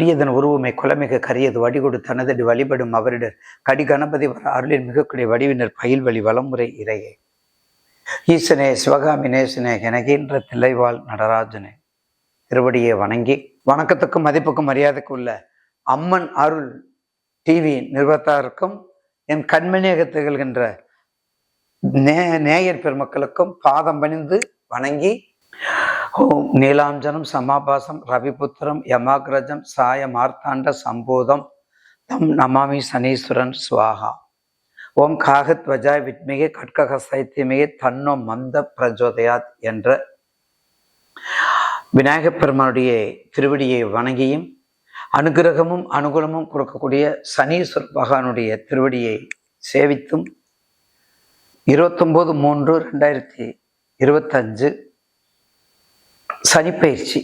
கொடியதன் உருவமை குலமிக கரியது வடிகொடு தனதடி வழிபடும் அவரிடர் கடி கணபதி வர அருளின் மிகக்கூடிய வடிவினர் பயில் வழி வலமுறை இறையே. ஈசனே சிவகாமி நேசனே எனகின்ற தில்லைவாள் நடராஜனே. திருவடியை வணங்கி வணக்கத்துக்கும் மதிப்புக்கும் மரியாதைக்கும் உள்ள அம்மன் அருள் டிவி நிறுவத்தாருக்கும் என் கண்மணியாக திகழ்கின்ற நே நேயர் பெருமக்களுக்கும் பாதம் பணிந்து வணங்கி ஓம். நீலாஞ்சனம் சமாபாசம் ரவிபுத்திரம் யமாகிரஜம் சாய மார்த்தாண்ட சம்போதம். தம் நமாமி சனீஸ்வரன் சுவாகா. ஓம் காகத்வஜாய் வித்மிகை கட்கக சைத்தியமிகை தன்னோ மந்த பிரஜோதயாத் என்ற விநாயகப் பெருமானுடைய திருவடியை வணங்கியும் அனுகிரகமும் அனுகூலமும் கொடுக்கக்கூடிய சனீஸ்வர பகவானுடைய திருவடியை சேவித்தும் இருபத்தொம்போது மூன்று ரெண்டாயிரத்தி இருபத்தஞ்சு சனிப்பயிற்சி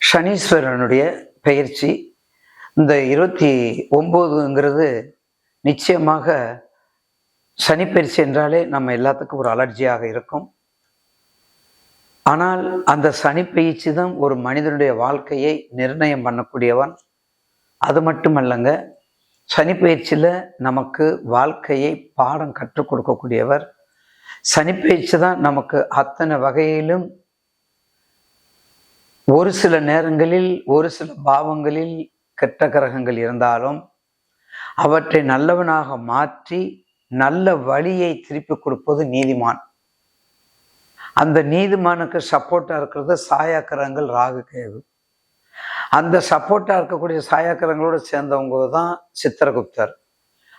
சனீஸ்வரனுடைய பயிற்சி இந்த இருபத்தி ஒம்போதுங்கிறது நிச்சயமாக சனிப்பயிற்சி என்றாலே நம்ம எல்லாத்துக்கும் ஒரு அலர்ஜியாக இருக்கும். ஆனால் அந்த சனிப்பயிற்சி தான் ஒரு மனிதனுடைய வாழ்க்கையை நிர்ணயம் பண்ணக்கூடியவன். அது மட்டுமல்லங்க சனிப்பயிற்சியில் நமக்கு வாழ்க்கையை பாடம் கற்றுக் கொடுக்கக்கூடியவர். சனிப்பயிற்சி தான் நமக்கு அத்தனை வகையிலும் ஒரு சில நேரங்களில் ஒரு சில பாவங்களில் கெட்ட கிரகங்கள் இருந்தாலும் அவற்றை நல்லவனாக மாற்றி நல்ல வழியை திருப்பி கொடுப்பது நீதிமான். அந்த நீதிமானுக்கு சப்போர்ட்டா இருக்கிறது சாயாக்கிரகங்கள் ராகு கேது. அந்த சப்போர்ட்டா இருக்கக்கூடிய சாயாக்கிரங்களோடு சேர்ந்தவங்க தான் சித்திரகுப்தர்.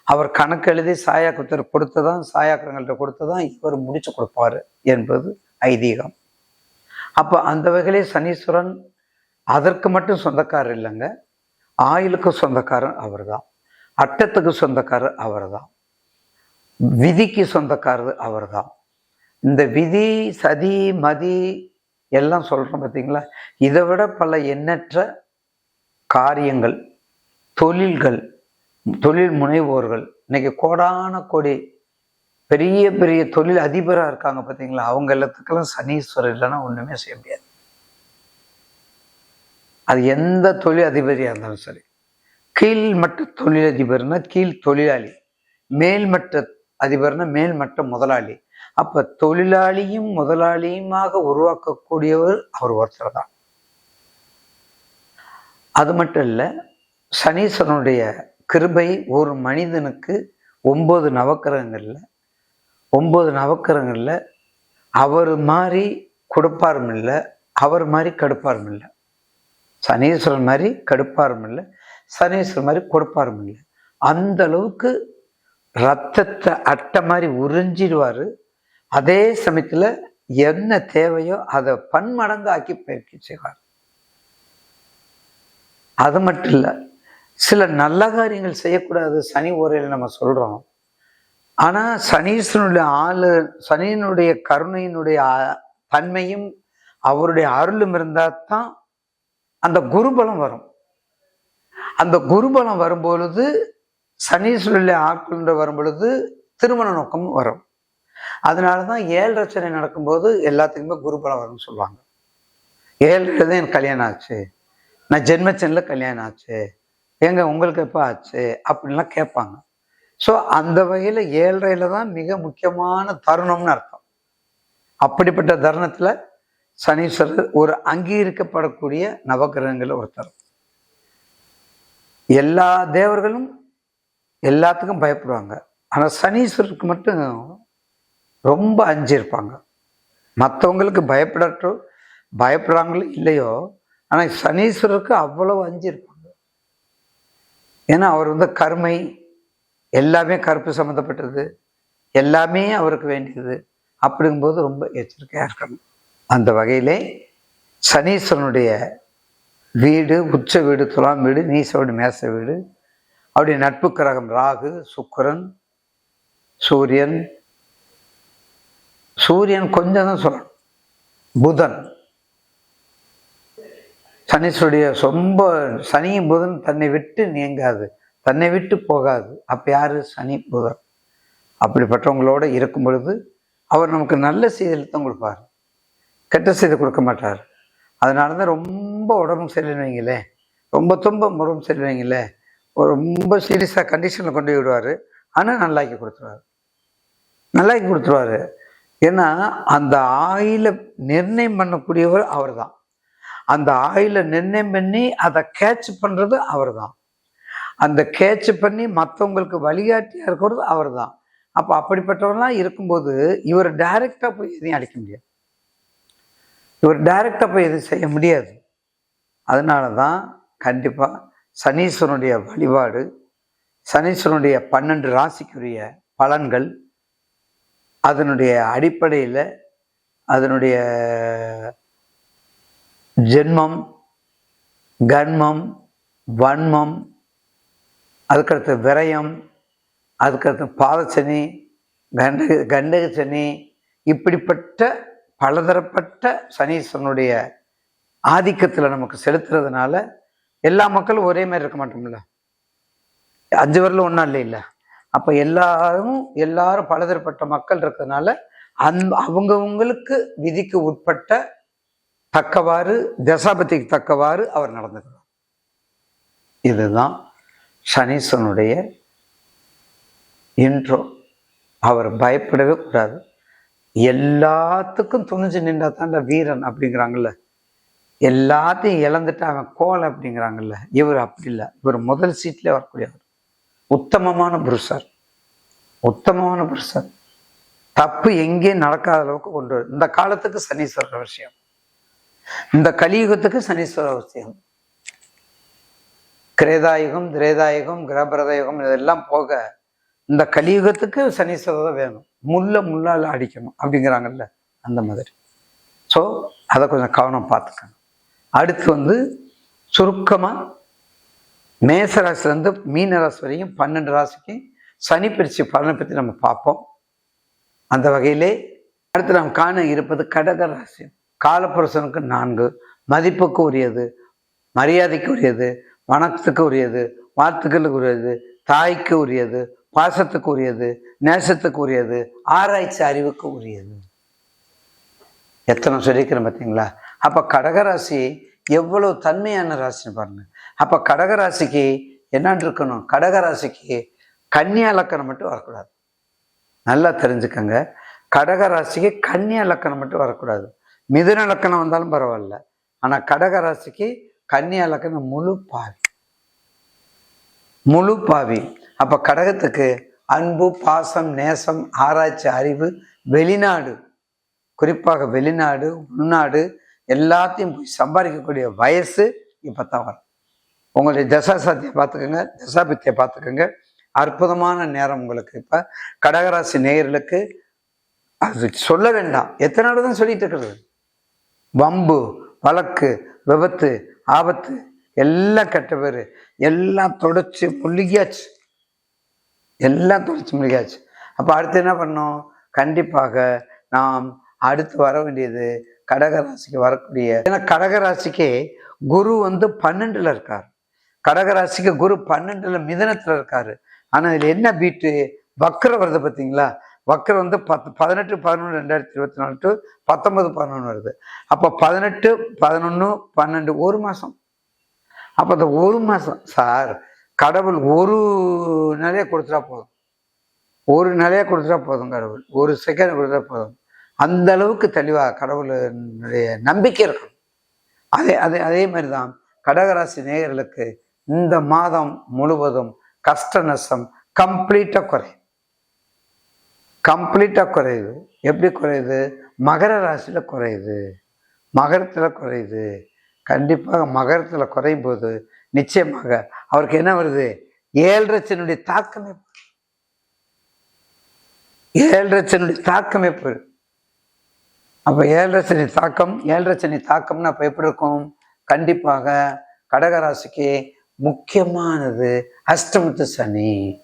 அவர் கணக்கு எழுதி சாயாகுப்தர் கொடுத்ததான் சாயாக்கிரங்கள்ட்ட கொடுத்ததான் இவர் முடிச்சு கொடுப்பாரு என்பது ஐதீகம். அப்போ அந்த வகையிலே சனீஸ்வரன் அதற்கு மட்டும் சொந்தக்காரர் இல்லைங்க. ஆயுளுக்கு சொந்தக்காரர் அவர் தான் அட்டத்துக்கு சொந்தக்காரர் அவர் தான் விதிக்கு சொந்தக்காரர் அவர் தான் இந்த விதி சதி மதி எல்லாம் சொல்கிறோம் பார்த்தீங்களா இதை விட பல எண்ணற்ற காரியங்கள் தொழில்கள் தொழில் முனைவோர்கள் இன்னைக்கு கோடான கோடி பெரிய பெரிய தொழில் அதிபராக இருக்காங்க பார்த்தீங்களா அவங்க எல்லாத்துக்கெல்லாம் சனீஸ்வரர் இல்லைன்னா ஒன்றுமே செய்ய முடியாது. அது எந்த தொழில் அதிபதியாக இருந்தாலும் சரி. கீழ்மட்ட தொழிலதிபர்னா கீழ் தொழிலாளி. மேல்மட்ட அதிபர்னா மேல்மட்ட முதலாளி. அப்போ தொழிலாளியும் முதலாளியுமாக உருவாக்கக்கூடியவர் அவர் ஒருத்தர் தான். அது மட்டும் இல்லை சனீஸ்வரனுடைய கிருபை ஒரு மனிதனுக்கு ஒன்பது நவக்கிரகங்களில் ஒம்பது நவக்கரங்களில் அவர் மாதிரி கொடுப்பாரும் இல்லை அவர் மாதிரி கடுப்பாரும் இல்லை. சனீஸ்வரன் மாதிரி கடுப்பாரும் இல்லை சனீஸ்வரன் மாதிரி கொடுப்பாரும் இல்லை. அந்த அளவுக்கு ரத்தத்தை அட்டை மாதிரி உறிஞ்சிடுவார். அதே சமயத்தில் என்ன தேவையோ அதை பன்மடங்கு ஆக்கி பயிற்சி செய்வார். அது மட்டும் இல்லை சில நல்ல காரியங்கள் செய்யக்கூடாது சனி உரையில் நம்ம சொல்கிறோம் ஆனால் சனீஸ்வரனுடைய ஆளு சனியினுடைய கருணையினுடைய தன்மையும் அவருடைய அருளும் இருந்தால் தான் அந்த குருபலம் வரும். அந்த குருபலம் வரும்பொழுது சனீஸ்வரனுடைய ஆட்கள் வரும் பொழுது திருமண நோக்கம் வரும். அதனால தான் ஏழு ரச்சனை நடக்கும்போது எல்லாத்துக்குமே குருபலம் வரும்னு சொல்லுவாங்க. ஏழு தான் எனக்கு கல்யாணம் ஆச்சு. நான் ஜென்மச்சனில் கல்யாணம் ஆச்சு. ஏங்க உங்களுக்கு எப்போ ஆச்சு? அப்படின்லாம் கேட்பாங்க. ஸோ அந்த வகையில் ஏழரையில தான் மிக முக்கியமான தருணம்னு அர்த்தம். அப்படிப்பட்ட தருணத்தில் சனீஸ்வரர் ஒரு அங்கீகரிக்கப்படக்கூடிய நவகிரகங்களில் ஒருத்தர். எல்லா தேவர்களும் எல்லாத்துக்கும் பயப்படுவாங்க. ஆனால் சனீஸ்வரருக்கு மட்டும் ரொம்ப அஞ்சிருப்பாங்க மற்றவங்களுக்கு பயப்படட்டோ பயப்படுறாங்களோ இல்லையோ ஆனால் சனீஸ்வரருக்கு அவ்வளவு அஞ்சிருப்பாங்க ஏன்னா அவர் வந்து கருமை எல்லாமே கருப்பு சம்மந்தப்பட்டது. எல்லாமே அவருக்கு வேண்டியது. அப்படிங்கும்போது ரொம்ப எச்சரிக்கையாக இருக்கணும். அந்த வகையிலே சனீஸ்வரனுடைய வீடு உச்ச வீடு துலாம் வீடு நீச மேச வீடு அவருடைய நட்பு கிரகம் ராகு சுக்கிரன் சூரியன். சூரியன் கொஞ்சம் தான் சொல்லணும். புதன். சனீஸ்வருடைய ரொம்ப சனியும் புதன் தன்னை விட்டு நீங்காது. தன்னை விட்டு போகாது. அப்ப யாரு? சனி புதன். அப்படிப்பட்டவங்களோட இருக்கும் பொழுது அவர் நமக்கு நல்ல செய்தியில் தான் கொடுப்பார். கெட்ட செய்தி கொடுக்க மாட்டார். அதனால தான் ரொம்ப உடம்பு சரியில்லைங்களே வைங்களேன் ரொம்ப தும்ப முறம் சரியில்லைங்களே ரொம்ப சீரியஸாக கண்டிஷனில் கொண்டு விடுவார். ஆனால் நல்லாக்கி கொடுத்துருவாரு. நல்லாக்கி கொடுத்துருவாரு. ஏன்னா அந்த ஆயில நிர்ணயம் பண்ணக்கூடியவர் அவர் தான் அந்த ஆயில நிர்ணயம் பண்ணி அதை கேட்ச் பண்ணுறது அவர் தான் அந்த கேட்ச் பண்ணி மற்றவங்களுக்கு வழிகாட்டியாக இருக்கிறது அவர் தான் அப்போ அப்படிப்பட்டவரெல்லாம் இருக்கும்போது இவர் டைரெக்டாக போய் எதையும் அடிக்க முடியாது. இவர் டைரக்டாக போய் எதுவும் செய்ய முடியாது. அதனால தான் கண்டிப்பாக சனீஸ்வரனுடைய வழிபாடு சனீஸ்வரனுடைய பன்னெண்டு ராசிக்குரிய பலன்கள் அதனுடைய அடிப்படையில் அதனுடைய ஜென்மம் கன்மம் வன்மம் அதுக்கடுத்து விரயம் அதுக்கடுத்து பாதச்சனி கண்டக கண்டக சனி இப்படிப்பட்ட பலதரப்பட்ட சனீஸ்வரனுடைய ஆதிக்கத்தில் நமக்கு செலுத்துறதுனால எல்லா மக்களும் ஒரே மாதிரி இருக்க மாட்டோம்ல. அஞ்சு வரலும் ஒன்றும் இல்லை இல்லை அப்போ எல்லாரும் எல்லாரும் பலதரப்பட்ட மக்கள் இருக்கிறதுனால அந் அவங்கவுங்களுக்கு விதிக்கு உட்பட்ட தக்கவாறு தசாபதிக்கு தக்கவாறு அவர் நடந்துக்கிறார். இதுதான் சனீஸ்வரனுடைய இன்ட்ரோ அவர் பயப்படவே கூடாது. எல்லாத்துக்கும் துணிஞ்சு நின்றா தாண்டா வீரன் அப்படிங்கிறாங்கல்ல. எல்லாத்தையும் இழந்துட்டு அவன் கோல் அப்படிங்கிறாங்கல்ல. இவர் அப்படி இல்லை. இவர் முதல் சீட்லேயே வரக்கூடியவர். உத்தமமான புருஷர். உத்தமமான புருஷர். தப்பு எங்கேயும் நடக்காத அளவுக்கு கொண்டு வரும் இந்த காலத்துக்கு சனீஸ்வரர் அவசியம். இந்த கலியுகத்துக்கு சனீஸ்வரர் அவசியம். கிரேதாயுகம் திரேதாயுகம் கிரபரதயுகம் இதெல்லாம் போக இந்த கலியுகத்துக்கு சனி தான் வேணும். முள்ள முள்ளால் அடிக்கணும் அப்படிங்கிறாங்கல்ல அந்த மாதிரி. ஸோ அதை கொஞ்சம் கவனம் பார்த்துக்கணும். அடுத்து வந்து சுருக்கமாக மேசராசிலேருந்து மீன ராசி வரைக்கும் பன்னெண்டு ராசிக்கு சனி பிரிச்சு பலனை பற்றி நம்ம பார்ப்போம். அந்த வகையிலே அடுத்து நாம் காண இருப்பது கடக ராசி. காலப்புருஷனுக்கு நான்கு மதிப்புக்கு உரியது மரியாதைக்கு உரியது வணக்கத்துக்கு உரியது வாழ்த்துக்களுக்கு உரியது தாய்க்கு உரியது பாசத்துக்கு உரியது நேசத்துக்கு உரியது ஆராய்ச்சி அறிவுக்கு உரியது எத்தனை சொல்லிக்கிறேன் பார்த்தீங்களா? அப்போ கடகராசி எவ்வளவு தன்மையான ராசின்னு பாருங்க. அப்போ கடகராசிக்கு என்னன்னு இருக்கணும்? கடகராசிக்கு கன்னியா லக்கணம் மட்டும் வரக்கூடாது. நல்லா தெரிஞ்சுக்கங்க. கடகராசிக்கு கன்னியா லக்கணம் மட்டும் வரக்கூடாது. மிதுன லக்கணம் வந்தாலும் பரவாயில்ல. ஆனால் கடகராசிக்கு கன்னியா லக்கணம் முழு பாவி. முழு பாவி. அப்போ கடகத்துக்கு அன்பு பாசம் நேசம் ஆராய்ச்சி அறிவு வெளிநாடு. குறிப்பாக வெளிநாடு உள்நாடு எல்லாத்தையும் போய் சம்பாதிக்கக்கூடிய வயசு இப்போ தான் வரும். உங்களுடைய தசாசாத்தியை பார்த்துக்கோங்க தசாபித்தியை பார்த்துக்கோங்க. அற்புதமான நேரம் உங்களுக்கு இப்போ. கடகராசி நேயர்களுக்கு அது சொல்ல வேண்டாம். எத்தனை நாள் தான் சொல்லிட்டு இருக்கிறது? வம்பு வழக்கு விபத்து ஆபத்து. எல்லாம் கெட்ட பேர் எல்லாம் தொடச்சி முழுகியாச்சு. எல்லாம் தொடச்சி முழுகியாச்சு. அப்போ அடுத்து என்ன பண்ணோம் கண்டிப்பாக நாம் அடுத்து வர வேண்டியது கடகராசிக்கு வரக்கூடிய ஏன்னா கடகராசிக்கு குரு வந்து பன்னெண்டில் இருக்கார். கடகராசிக்கு குரு பன்னெண்டில் மிதனத்தில் இருக்கார். ஆனால் இதில் என்ன பீட்டு? வக்கரம் வருது பார்த்தீங்களா? வக்கரம் வந்து பத்து பதினெட்டு பதினொன்று ரெண்டாயிரத்தி இருபத்தி நாலு டு பத்தொன்பது பதினொன்று வருது. அப்போ பதினெட்டு பதினொன்று பன்னெண்டு ஒரு மாதம் அப்போ அந்த ஒரு மாதம் சார் கடவுள் ஒரு நிலையை கொடுத்துட்டா போதும். ஒரு நிலையை கொடுத்துட்டா போதும் கடவுள். ஒரு செகண்ட் கொடுத்தா போதும். அந்த அளவுக்கு தெளிவாக கடவுளுடைய நம்பிக்கை இருக்கும் அதே அதே அதே மாதிரி தான் கடகராசி நேயர்களுக்கு இந்த மாதம் முழுவதும் கஷ்ட நஷ்டம் கம்ப்ளீட்டாக குறையும். கம்ப்ளீட்டாக குறையுது. எப்படி குறையுது? மகர ராசியில் குறையுது. மகரத்தில் குறையுது. கண்டிப்பாக மகரத்தில் குறையும் போது நிச்சயமாக அவருக்கு என்ன வருது? ஏழரச்சனுடைய தாக்கமே ஏழரச்சனுடைய தாக்கமே போயிடும் அப்போ ஏழரை தாக்கம் ஏழரை தாக்கம்னா அப்போ எப்படி இருக்கும்? கண்டிப்பாக கடகராசிக்கு முக்கியமானது அஷ்டமத்து சனி.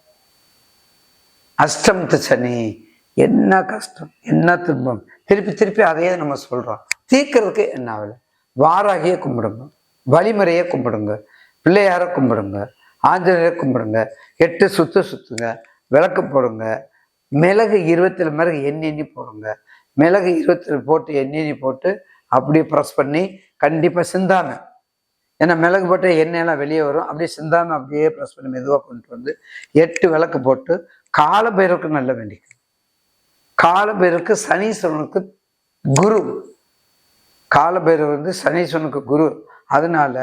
அஷ்டமத்து சனி. என்ன கஷ்டம் என்ன துன்பம்? திருப்பி திருப்பி அதையே நம்ம சொல்றோம். தீர்க்கறதுக்கு என்ன ஆகல வாராகியே கும்பிடுங்க. வழிமுறையே கும்பிடுங்க. பிள்ளையார கும்பிடுங்க. ஆஞ்சநேயரை கும்பிடுங்க. எட்டு சுத்து சுத்துங்க. விளக்கு போடுங்க. மிளகு இருபத்தில் மிளகு எண்ணி எண்ணி போடுங்க. மிளகு இருபத்தில் போட்டு எண்ணி எண்ணி போட்டு அப்படியே ப்ரெஸ் பண்ணி கண்டிப்பாக சிந்தாம. ஏன்னா மிளகு போட்ட எண்ணெயெல்லாம் வெளியே வரும். அப்படியே சிந்தாமல் அப்படியே ப்ரெஸ் பண்ணி மெதுவாக கொண்டு வந்து எட்டு விளக்கு போட்டு காலபைரவருக்கு நல்ல வேண்டிக்கும் காலபைரவருக்கு சனீஸ்வரனுக்கு குரு. காலபைரவர் வந்து சனீஸ்வரனுக்கு குரு. அதனால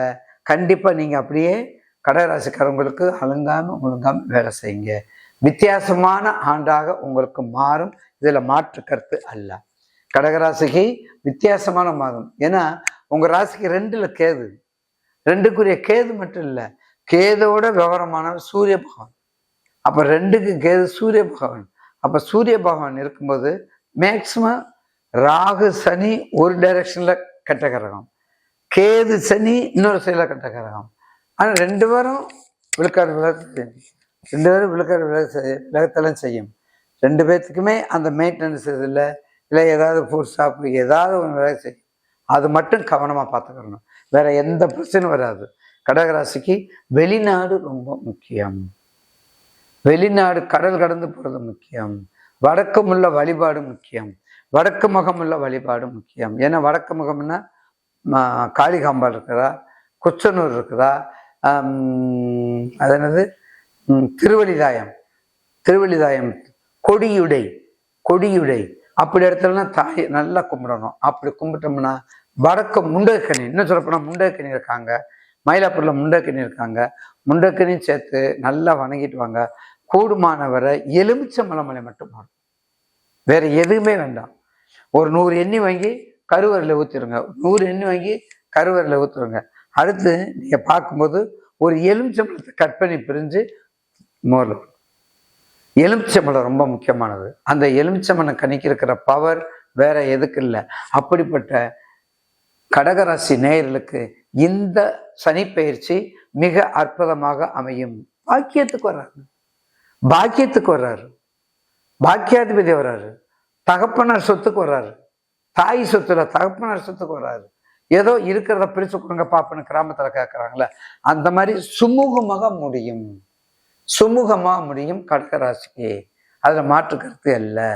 கண்டிப்பாக நீங்கள் அப்படியே கடகராசிக்காரவங்களுக்கு அழுங்காமல் ஒழுங்காமல் வேலை செய்யுங்க. வித்தியாசமான ஆண்டாக உங்களுக்கு மாறும். இதில் மாற்று கருத்து அல்ல. கடகராசிக்கு வித்தியாசமான மாதம் ஏன்னா உங்கள் ராசிக்கு ரெண்டில் கேது. ரெண்டுக்குரிய கேது மட்டும் இல்லை கேதோட விவரமானவர் சூரிய பகவான். அப்போ ரெண்டுக்கு கேது சூரிய பகவான். அப்போ சூரிய பகவான் இருக்கும்போது மேக்சிமம் ராகு சனி ஒரு டைரக்ஷனில் கெட்ட கிரகம் கேது சனி இன்னொரு சைடில் கெட்ட கிரகம் ஆனால் ரெண்டு பேரும் விழுக்காடு விளக்கு செய்யும். ரெண்டு பேரும் விழுக்காடு விளக்கு செய்ய விளக்கத்தெல்லாம் செய்யும். ரெண்டு பேர்த்துக்குமே அந்த மெயின்டெனன்ஸ் இதில் இல்லை. ஏதாவது ஃபுட் ஷாப்பு ஏதாவது ஒன்று வேலை செய்யும். அது மட்டும் கவனமாக பார்த்துக்கணும். வேற எந்த பிரச்சனையும் வராது. கடகராசிக்கு வெளிநாடு ரொம்ப முக்கியம். வெளிநாடு கடல் கடந்து போகிறது முக்கியம். வடக்கு உள்ள வழிபாடு முக்கியம். வடக்கு முகமுள்ள வழிபாடு முக்கியம். ஏன்னா வடக்கு முகம்னா காளிகாம்பாள் இருக்குதா? குச்சனூர் இருக்குதா? அது என்னது? திருவழிதாயம் திருவழிதாயம் கொடியுடை. கொடியுடை. அப்படி இடத்துலலாம் தாய் நல்லா கும்பிடணும். அப்படி கும்பிட்டோம்னா வடக்கு முண்டக்கனி. இன்னும் சொல்லப்போனால் முண்டக்கனி இருக்காங்க. மயிலாப்பூரில் முண்டக்கனி இருக்காங்க. முண்டக்கனியும் சேர்த்து நல்லா வணங்கிட்டு வாங்க. கூடுமானவரை எலுமிச்சம்பழமலை மட்டும் போடணும் வேற எதுவுமே வேண்டாம். ஒரு நூறு எண்ணி வாங்கி கருவறையில் ஊற்றிடுங்க நூறு எண்ணி வாங்கி கருவறையில் ஊற்றுருங்க அடுத்து நீங்கள் பார்க்கும்போது ஒரு எலுமிச்சம்பழத்தை கட் பண்ணி பிரிஞ்சு மோரில் எலுமிச்சம்பழம் ரொம்ப முக்கியமானது. அந்த எலுமிச்சம்பழம் கணிக்கு இருக்கிற பவர் வேற எதுக்கு இல்லை. அப்படிப்பட்ட கடகராசி நேயர்களுக்கு இந்த சனி பயிற்சி மிக அற்புதமாக அமையும். பாக்கியத்துக்கு வராங்க பாக்கியத்துக்கு வர்றாரு. பாக்கியாதிபதி வர்றாரு. தகப்பனார் சொத்துக்கு வர்றாரு. தாய் சொத்துல தகப்பனார் சொத்துக்கு வர்றாரு. ஏதோ இருக்கிறத பிரிச்சு கொடுங்க பாப்பன்னு கிராமத்துல கேட்கறாங்களே அந்த மாதிரி சுமூகமாக முடியும். சுமூகமா முடியும் கடகராசிக்கு. அதுல மாற்று கருத்து இல்லை.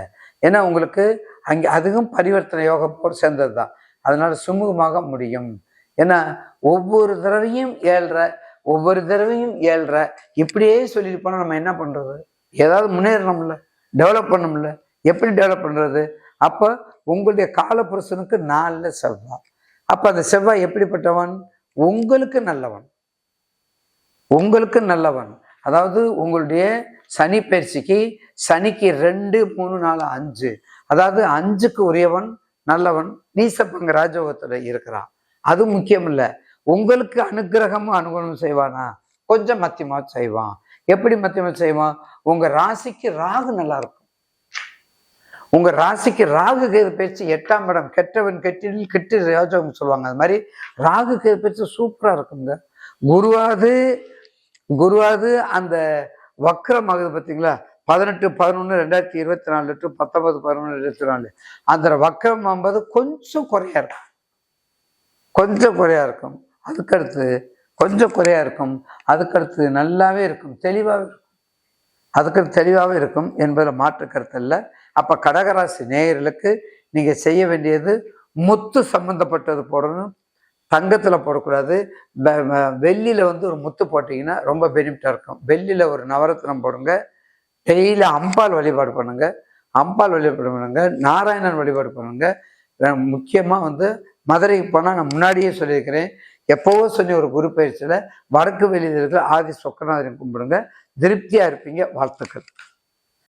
ஏன்னா உங்களுக்கு அங்கே அதுவும் பரிவர்த்தனை யோகப்போடு சேர்ந்தது தான் அதனால சுமூகமாக முடியும். ஏன்னா ஒவ்வொரு தடவையும் ஏழ்ற ஒவ்வொரு தடவையும் ஏழ்ற. இப்படியே சொல்லிட்டு நம்ம என்ன பண்ணுறது ஏதாவது முன்னேறணும்ல? டெவலப் பண்ணணும்ல? எப்படி டெவலப் பண்ணுறது அப்போ உங்களுடைய காலப்புருஷனுக்கு நாலில் செவ்வாய். அப்போ அந்த செவ்வாய் எப்படிப்பட்டவன்? உங்களுக்கு நல்லவன். உங்களுக்கு நல்லவன். அதாவது உங்களுடைய சனி பயிற்சிக்கு சனிக்கு ரெண்டு மூணு நாலு அஞ்சு. அதாவது அஞ்சுக்கு உரியவன் நல்லவன். நீசப்பங்க ராஜோகத்தில் இருக்கிறான். அது முக்கியம் இல்லை உங்களுக்கு அனுக்கிரகமும் அனுகூலம் செய்வானா? கொஞ்சம் மத்தியமா செய்வான். எப்படி மத்தியமா செய்வான்? உங்க ராசிக்கு ராகு நல்லா இருக்கும். உங்க ராசிக்கு ராகு கேது பேச்சு எட்டாம் இடம் கெட்டவன் கெட்டில் கெட்டு ராஜோகம் சொல்லுவாங்க. அது மாதிரி ராகு கேது பேச்சு சூப்பரா இருக்குங்க. குருவாது குருவாது அந்த வக்ரம் ஆகுது பார்த்தீங்களா பதினெட்டு பதினொன்று ரெண்டாயிரத்தி இருபத்தி நாலு டு பத்தொன்பது பதினொன்று இருபத்தி நாலு அந்த வக்ரம் ஆகும்போது கொஞ்சம் குறையா இருக்கும். கொஞ்சம் குறையா இருக்கும். அதுக்கடுத்து கொஞ்சம் குறையாக இருக்கும். அதுக்கடுத்து நல்லாவே இருக்கும். தெளிவாகவே இருக்கும். அதுக்கடுத்து தெளிவாகவே இருக்கும் என்பதில் மாற்று கருத்து இல்லை அப்போ கடகராசி நேயர்களுக்கு நீங்கள் செய்ய வேண்டியது முத்து சம்பந்தப்பட்டது போடணும். தங்கத்தில் போடக்கூடாது. வெள்ளியில் வந்து ஒரு முத்து போட்டிங்கன்னா ரொம்ப பெனிஃபிட்டாக இருக்கும். வெள்ளியில் ஒரு நவரத்னம் போடுங்க. டெய்லி அம்பாள் வழிபாடு பண்ணுங்க. அம்பாள் வழிபாடு பண்ணுங்க. நாராயணன் வழிபாடு பண்ணுங்க. முக்கியமாக வந்து மதுரைக்கு போனால் நான் முன்னாடியே சொல்லியிருக்கிறேன். எப்போவோ சொன்ன ஒரு குரு பயிற்சியில் வடக்கு வெளியில் இருக்கிற ஆதி சொக்கநாதனை கும்பிடுங்க. திருப்தியாக இருப்பீங்க. வாழ்த்துக்கள்.